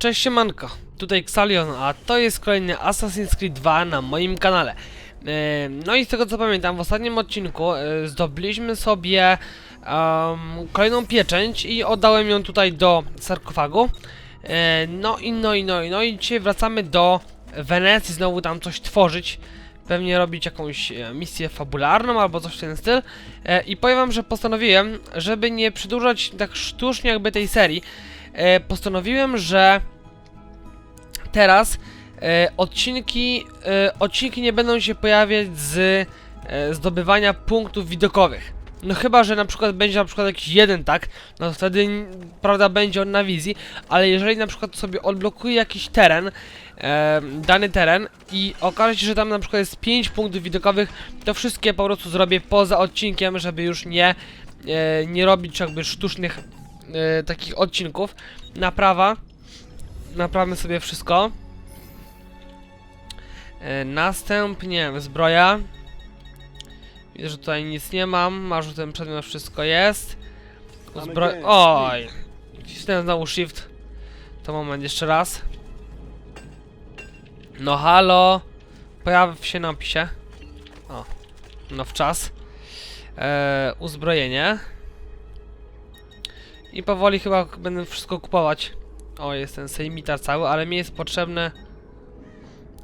Cześć siemanko, tutaj Xalion, a to jest kolejny Assassin's Creed 2 na moim kanale. E, No i z tego co pamiętam, w ostatnim odcinku e, zdobyliśmy sobie em, kolejną pieczęć i oddałem ją tutaj do sarkofagu. E, No i no i no i no i dzisiaj wracamy do Wenecji, znowu tam coś tworzyć. Pewnie robić jakąś misję fabularną albo coś w ten styl. I powiem wam, że postanowiłem, żeby nie przedłużać tak sztucznie jakby tej serii, postanowiłem, że teraz e, odcinki, e, odcinki nie będą się pojawiać z e, zdobywania punktów widokowych. No chyba, że na przykład będzie na przykład jakiś jeden tak, no to wtedy prawda będzie on na wizji, ale jeżeli na przykład sobie odblokuję jakiś teren, e, dany teren i okaże się, że tam na przykład jest 5 punktów widokowych, to wszystkie po prostu zrobię poza odcinkiem, żeby już nie, e, nie robić jakby sztucznych e, takich odcinków. Naprawa. Naprawmy sobie wszystko. E, następnie zbroja. Widzę, że tutaj nic nie mam. Masz ten przedmiot, wszystko jest. Zbroja. Oj! Wcisnąłem znowu shift. To moment, jeszcze raz. No halo! Pojaw się na opisie. O. No w czas. E, uzbrojenie. I powoli chyba będę wszystko kupować. O, jest ten sejmitar cały, ale mi jest potrzebny...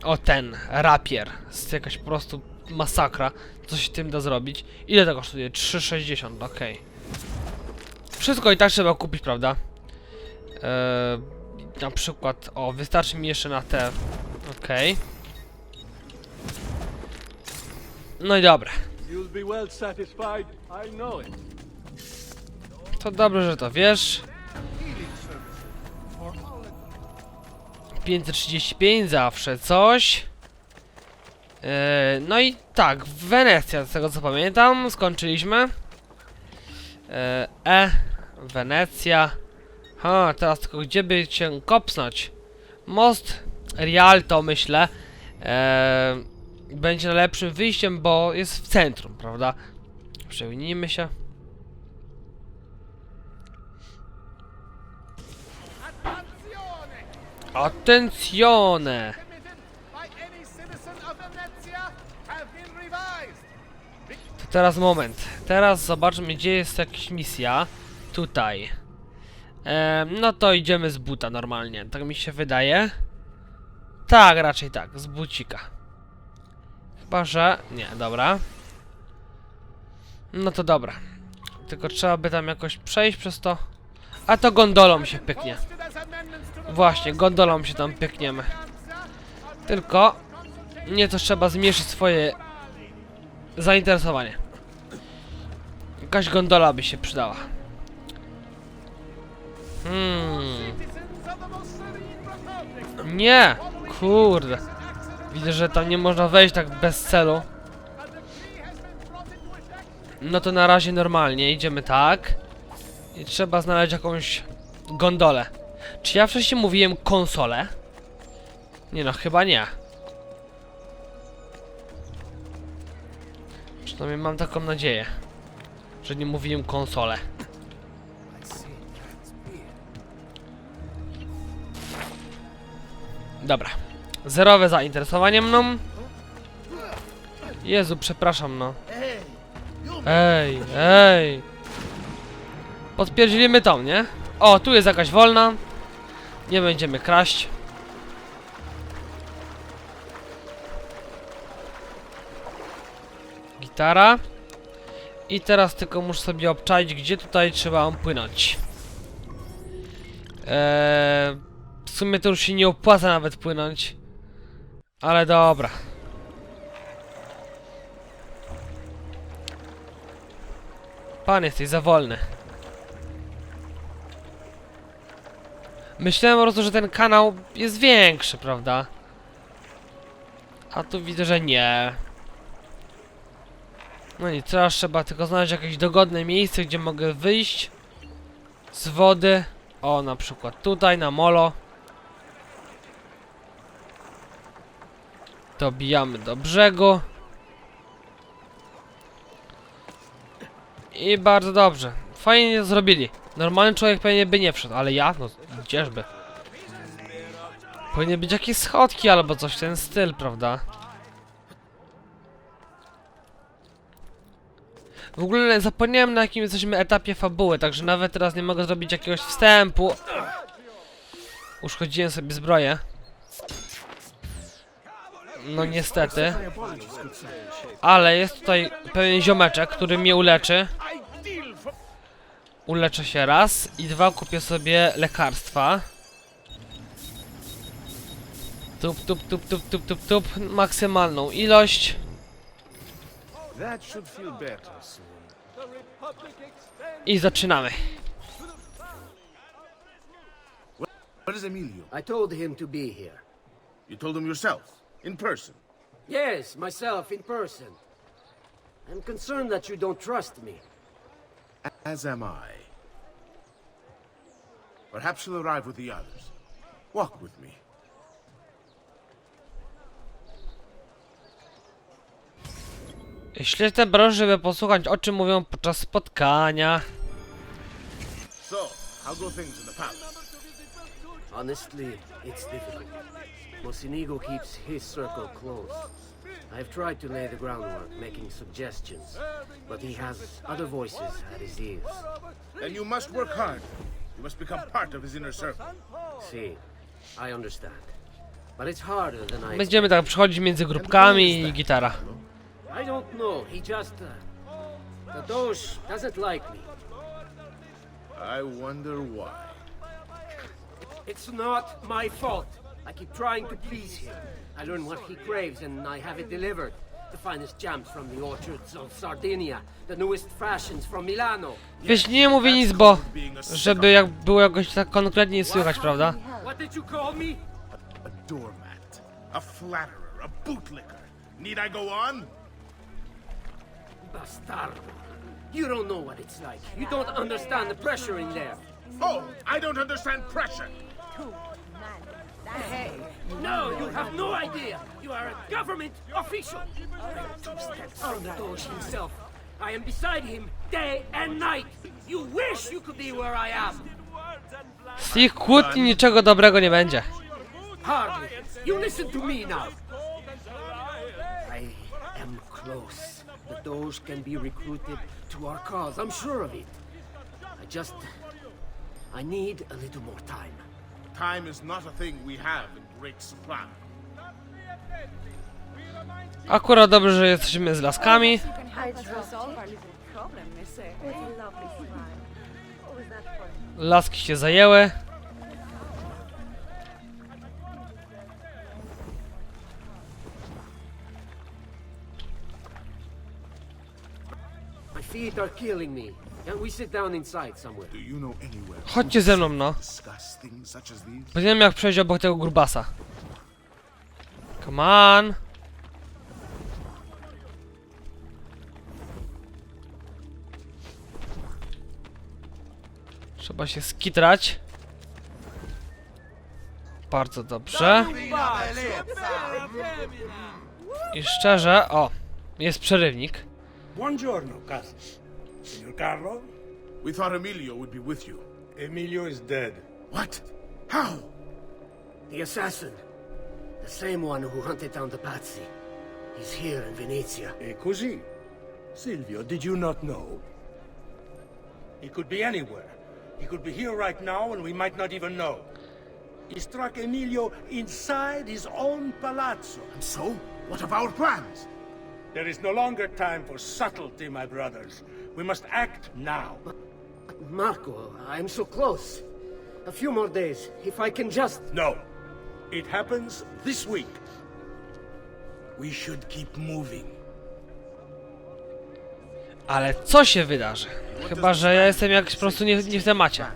O, ten, rapier. Jest jakaś po prostu masakra, co się tym da zrobić. Ile to kosztuje? 3,60, okej. Wszystko i tak trzeba kupić, prawda? Eee, na przykład, o, wystarczy mi jeszcze na te... Okej. No i dobra. To dobrze, że to wiesz. 535 zawsze coś. E, no i tak, Wenecja, z tego co pamiętam, skończyliśmy. E, e Wenecja. Ha, teraz tylko gdzie by cię kopsnąć? Most Rialto, myślę. E, będzie najlepszym wyjściem, bo jest w centrum, prawda? Przewnijmy się. Revised. To teraz moment. Teraz zobaczmy, gdzie jest jakaś misja. Tutaj. Em, no to idziemy z buta normalnie. Tak mi się wydaje. Tak, raczej tak. Z bucika. Chyba, że... Nie, dobra. No to dobra. Tylko trzeba by tam jakoś przejść przez to. A to gondolą się pyknie. Właśnie, gondolą się tam pykniemy. Tylko nieco trzeba zmniejszyć swoje zainteresowanie. Jakaś gondola by się przydała. Hmm. Nie! Kurde. Widzę, że tam nie można wejść tak bez celu. No to na razie normalnie, idziemy tak. I trzeba znaleźć jakąś gondolę. Czy ja wcześniej mówiłem konsolę? Nie no, chyba nie. Przynajmniej mam taką nadzieję, że nie mówiłem konsolę. Dobra. Zerowe zainteresowanie mną. Jezu, przepraszam no. Ej, ej. Podpierdzilimy tą, nie? O, tu jest jakaś wolna. Nie będziemy kraść. Gitara. I teraz tylko muszę sobie obczaić, gdzie tutaj trzeba płynąć. Eee, w sumie to już się nie opłaca nawet płynąć. Ale dobra. Pan jesteś za wolny. Myślałem po prostu, że ten kanał jest większy, prawda? A tu widzę, że nie. No i teraz trzeba tylko znaleźć jakieś dogodne miejsce, gdzie mogę wyjść z wody. O, na przykład tutaj, na molo. Dobijamy do brzegu. I bardzo dobrze. Fajnie zrobili. Normalny człowiek pewnie by nie wszedł, ale ja? No, gdzieżby. Powinny być jakieś schodki albo coś w ten styl, prawda? W ogóle zapomniałem na jakim jesteśmy etapie fabuły, także nawet teraz nie mogę zrobić jakiegoś wstępu. Uszkodziłem sobie zbroję. No niestety. Ale jest tutaj pewien ziomeczek, który mnie uleczy. Uleczę się raz i dwa kupię sobie lekarstwa. Tup, tup, tup, tup, tup, tup, tup. Maksymalną ilość. I zaczynamy. What is Emilio? I told him to be here. You told him yourself, in person. Yes, myself in person. I'm concerned that you don't trust me. As am I. Perhaps she'll arrive with the others. Walk with me. Śledź broń, żeby posłuchać o czym mówią podczas spotkania. So, how go things in the palace? Honestly, it's difficult. Mocenigo keeps his circle close. I've tried to lay the groundwork, making suggestions, but he has other voices at his ears. Then you must work hard. You must become part of his inner circle. See, I understand. But it's harder than I Będziemy tak przechodzić między grupkami i gitara. I don't know. He just. Uh, the doesn't like me. I wonder why. It's not my fault. I keep trying to please him. I learn what he craves and I have it delivered. The finest jams from the orchards of Sardinia, the newest fashions from Milano. Wiesz, nie mówię nic, bo żeby jak było jakoś tak konkretnie słychać, prawda? What did you call me? A doormat, a flatterer, a bootlicker. Need I go on? Bastardo. You don't know what it's like. You don't understand the pressure in there. Oh, I don't understand pressure. No, you have no idea. You are a government official. I'm two steps from the Doge himself. I am beside him day and night. You wish you could be where I am. Z ich kłótni niczego dobrego nie będzie. Hardly. You listen to me now. I am close. The Doge can be recruited to our cause. I'm sure of it. I just. I need a little more time. Time is not a thing we have in great supply. Akurat dobrze, że jesteśmy z laskami. Laski się zajęły. My feet are killing me. Can we sit down inside somewhere? Do you know anywhere? Chodźcie ze mną, no. Wiem jak przejść obok tego grubasa. Come on. Trzeba się skitrać. Bardzo dobrze. I szczerze, o, jest przerywnik. Buongiorno. Signor Carlo, We thought Emilio would be with you. Emilio is dead. What? How? The assassin. The same one who hunted down the Pazzi. He's here in Venezia. E così? Silvio, did you not know? He could be anywhere. He could be here right now and we might not even know. He struck Emilio inside his own palazzo. And so, what of our plans? There is no longer time for subtlety, my brothers. We must act now. Marco, I'm so close. A few more days, if I can just. No. It happens this week. We should keep moving. Ale co się wydarzy? Chyba, że ja jestem jak po prostu nie, nie w temacie.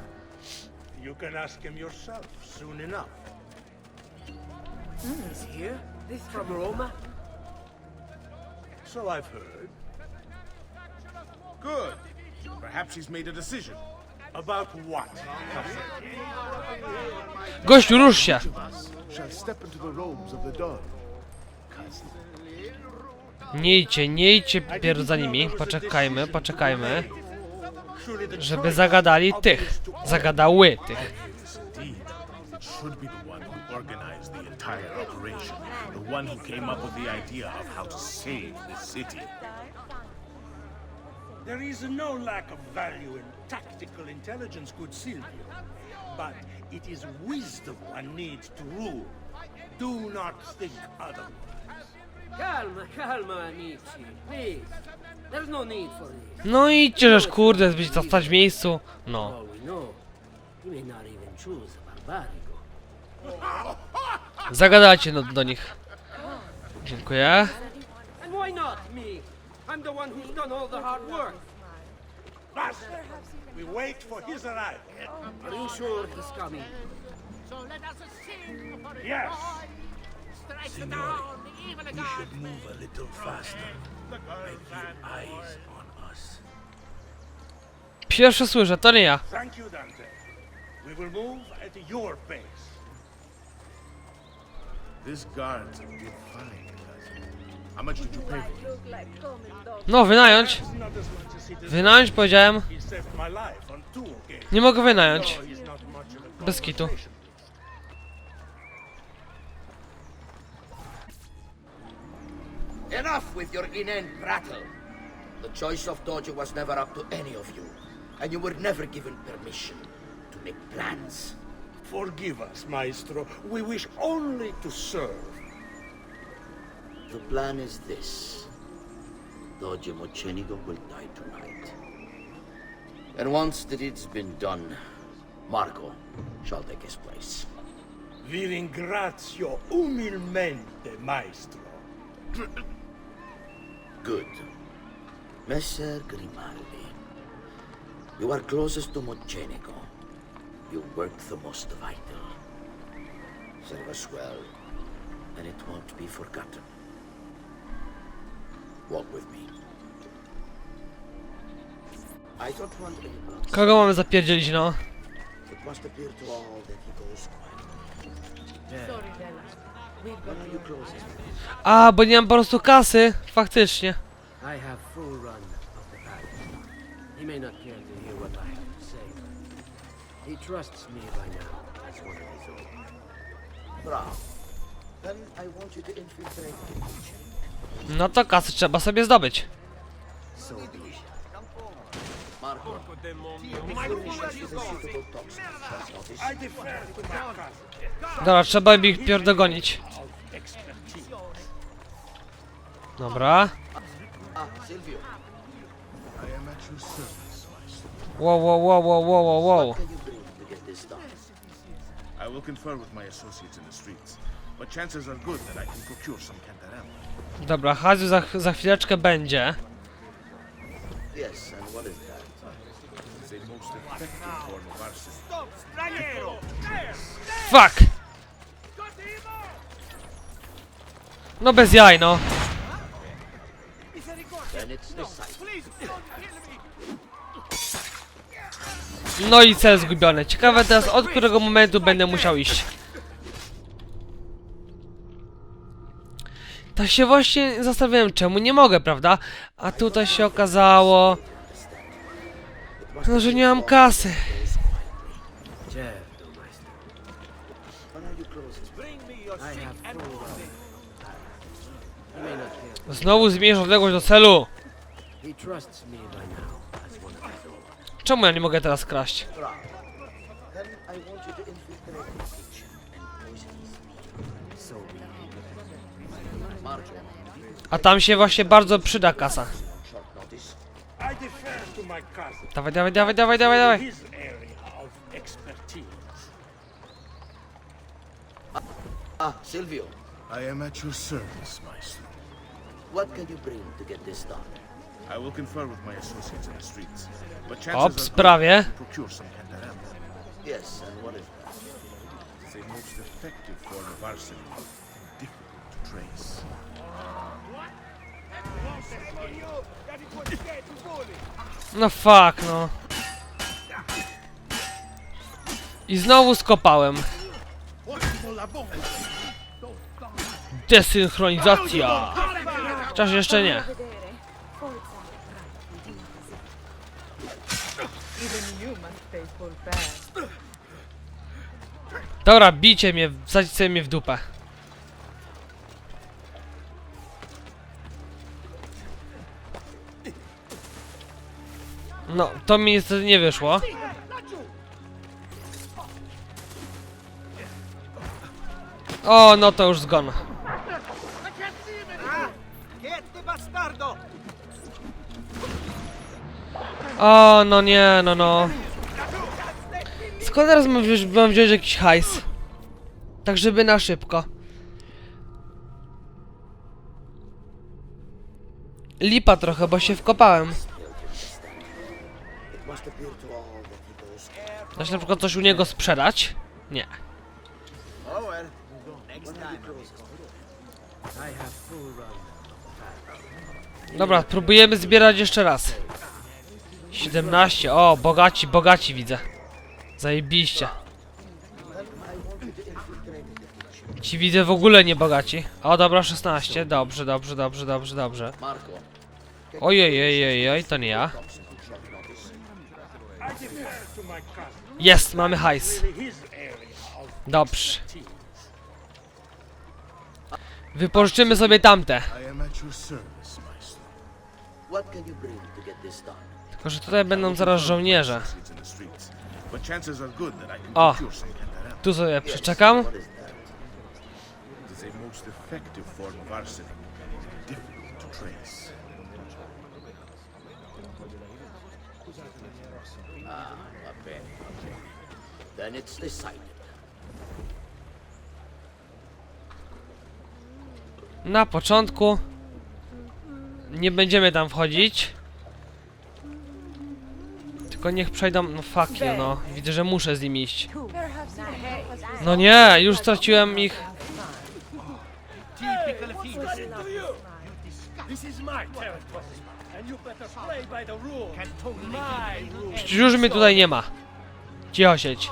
You can ask him yourself soon enough. He's here? This from Roma? So I've heard. Good. Perhaps he's made a decision. About what? Gościu, rusz się! us shall step into the robes of the dawn. Cousin, Nie idźcie, nie idźcie pierw za nimi. Poczekajmy, poczekajmy. Żeby zagadali tych. Zagadały tych. Should be the one who organized the entire operation. The one who came up with the idea of how to save the city. There is no lack of value in tactical intelligence, good Silvio. But it is wisdom one needs to rule. Do not think otherwise. Calma, calma, amici. Please. There's no need for this. No idźcie, żeż kurde, być zostać w miejscu. No. All we know, he may not even choose a barbarigo. Zagadajcie do, do nich. Dziękuję. And why not me? I'm the one who's done all the hard work. Master, we wait for his arrival. Are you sure he's coming? So let us sing for Yes. Strike the down, even a god. Move a little faster. Eyes on us. Pierwsze słyszę, to nie ja. Thank you, Dante. We will move at your pace. This guard's a good find, cousin. How much did you pay for it? Look like common dogs. No, wynająć. It's not as much as he deserves. Wynająć powiedziałem. He saved my life on two occasions. Nie mogę wynająć. No, he's not much of a Bez kitu. conversationalist. Enough with your inane prattle. The choice of Dojo was never up to any of you, and you were never given permission to make plans. Forgive us, Maestro. We wish only to serve. The plan is this. Dojo Mochenigo will die tonight. And once the deed's been done, Marco shall take his place. Vi ringrazio umilmente, Maestro. Good. Messer Grimaldi, you are closest to Mochenico. You work the most vital. Serve us well, and it won't be forgotten. When are you closest? A, bo nie mam po prostu kasy. Faktycznie. I have full run of the palace. He may not care to hear what I have to say. He trusts me by now as one of his own. Bravo. Then I want you to infiltrate the kitchen. No to kasy trzeba sobie zdobyć. Dobra, trzeba ich pierdogonić. Dobra. Wow, wow, wow, wow, wow, wow, wow. I will confer with my associates in the streets, but chances are good that I can procure some cantarella. Dobra, Hazu za, za chwileczkę będzie. Yes, and what is that? It's a most effective form of arson. Fuck! No bez jaj, no. Then it's. No i cel zgubiony. Ciekawe teraz od którego momentu będę musiał iść. Tak się właśnie zastanawiałem czemu nie mogę, prawda? A tutaj się okazało... No, że nie mam kasy. Znowu zmniejsz odległość do celu. Czemu ja nie mogę teraz kraść? A tam się właśnie bardzo przyda kasa. to. Dawaj, dawaj, dawaj, dawaj, dawaj, dawaj. Ah, Silvio, I am at your service, Maestro. what can you bring to get this done? I will confer with my associates in the streets, but chances procure some cantarella. Yes, and what is that? It's a most effective form of arsenic, difficult to trace. No fuck, no. I znowu skopałem. Desynchronizacja. Chociaż jeszcze nie. Dobra, bicie mnie, wsadzić sobie mnie w dupę. No, to mi niestety nie wyszło. O, no to już zgon. O, no nie, no no. Skąd teraz mam wziąć, mam wziąć jakiś hajs? Tak, żeby na szybko. Lipa trochę, bo się wkopałem. Da się na przykład coś u niego sprzedać? Nie. Dobra, próbujemy zbierać jeszcze raz. 17, o, bogaci, bogaci widzę. Zajebiście. Ci widzę w ogóle nie bogaci. O, dobra, 16, dobrze, dobrze, dobrze, dobrze, dobrze. Ojej, ojej, ojej, to nie ja. I defer to my cousin. Jest, mamy hajs. Dobrze. Wypożyczymy sobie tamte. Tylko, że tutaj będą zaraz żołnierze. O. Tu sobie przeczekam. Ah, va bene, va bene. Then it's decided. Na początku nie będziemy tam wchodzić. Tylko niech przejdą. No fuck you, no. Widzę, że muszę z nimi iść. No nie, już straciłem ich. Już mnie tutaj nie ma. Cicho siedź.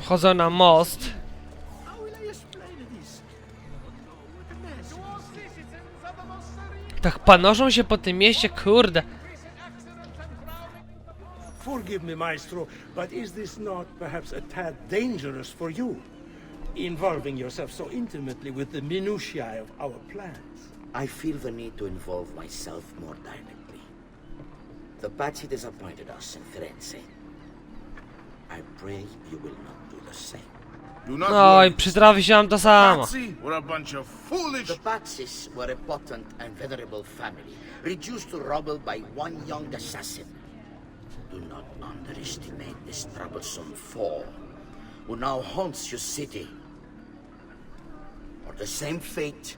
Wchodzę na most. Tak panoszą się po tym mieście, kurde. Forgive me, Maestro, but is this not perhaps a tad dangerous for you? Involving yourself so intimately with the minutiae of our plans. I feel the need to involve myself more directly. The Patsy disappointed us in Firenze. I pray you will not do the same. Do not No worry, i przytrafi się nam to samo. Patsy, we're a bunch of foolish The Patsis were a potent and venerable family, reduced to rubble by one young assassin. Do not underestimate this troublesome foe, who now haunts your city. Or the same fate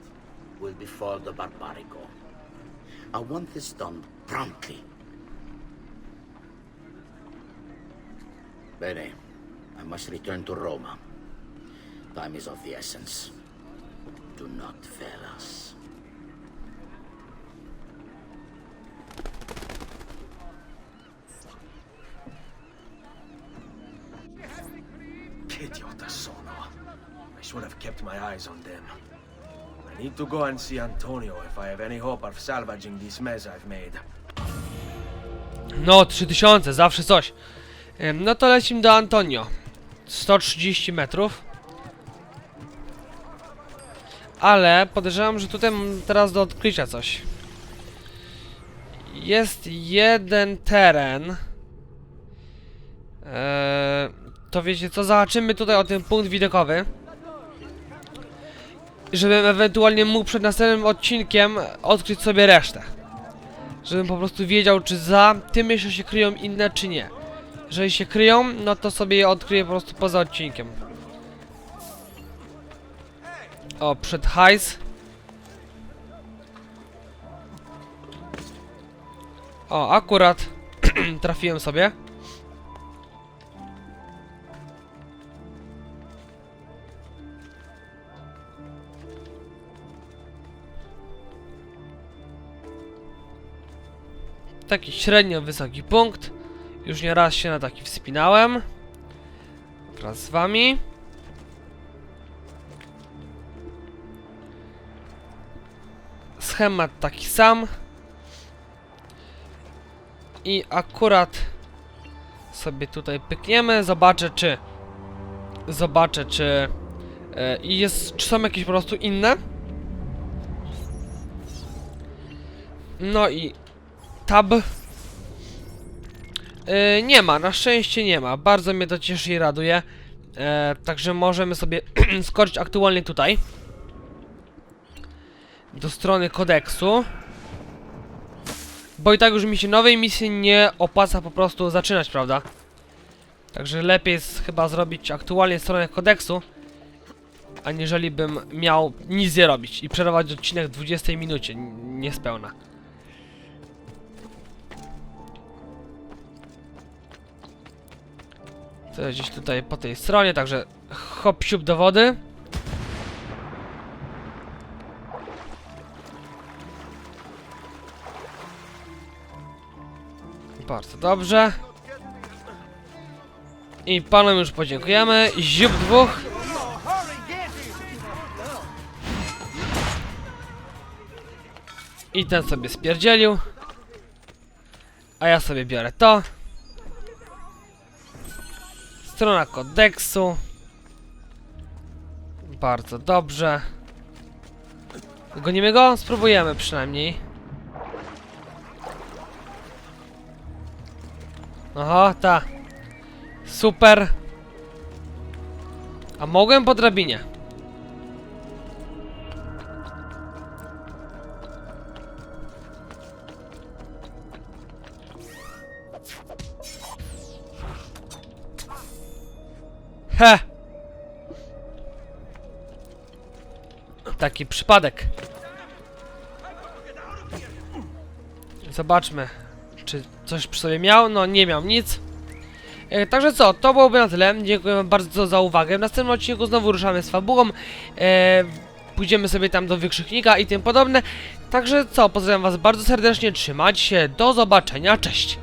will befall the Barbarico. I want this done promptly. Bene, I must return to Roma. Time is of the essence. Do not fail us. Idiota sono. I should have kept my eyes on them. Need to go and see Antonio if I have any hope of salvaging this mess I've made. No, 3000, zawsze coś. No to lecimy do Antonio. 130 metrów. Ale podejrzewam, że tutaj mam teraz do odkrycia coś. Jest jeden teren. Eee, to wiecie co, zobaczymy tutaj o ten punkt widokowy. Żebym ewentualnie mógł przed następnym odcinkiem odkryć sobie resztę. Żebym po prostu wiedział, czy za tym jeszcze się kryją inne, czy nie. Jeżeli się kryją, no to sobie je odkryję po prostu poza odcinkiem. O, przed hajs. O, akurat trafiłem sobie. Taki średnio wysoki punkt. Już nie raz się na taki wspinałem. Wraz z wami. Schemat taki sam. I akurat sobie tutaj pykniemy, zobaczę czy... Zobaczę czy... E, i jest, czy są jakieś po prostu inne? No i... Tab. E, nie ma, na szczęście nie ma. Bardzo mnie to cieszy i raduje. E, także możemy sobie skoczyć aktualnie tutaj. Do strony kodeksu. Bo i tak już mi się nowej misji nie opłaca po prostu zaczynać, prawda? Także lepiej jest chyba zrobić aktualnie stronę kodeksu, aniżeli bym miał nic nie robić i przerwać odcinek w 20 minucie, niespełna. To jest gdzieś tutaj po tej stronie, także hop siup do wody. Bardzo dobrze. I panom już podziękujemy. Ziup dwóch. I ten sobie spierdzielił. A ja sobie biorę to. Strona kodeksu. Bardzo dobrze. Gonimy go? Spróbujemy przynajmniej. Aha, ta. Super. A mogłem po drabinie. He! Taki przypadek. Zobaczmy, czy coś przy sobie miał. No, nie miał nic. E, także co, to byłoby na tyle. Dziękuję wam bardzo za uwagę. W następnym odcinku znowu ruszamy z fabułą. E, pójdziemy sobie tam do wykrzyknika i tym podobne. Także co, pozdrawiam was bardzo serdecznie. Trzymajcie się. Do zobaczenia. Cześć.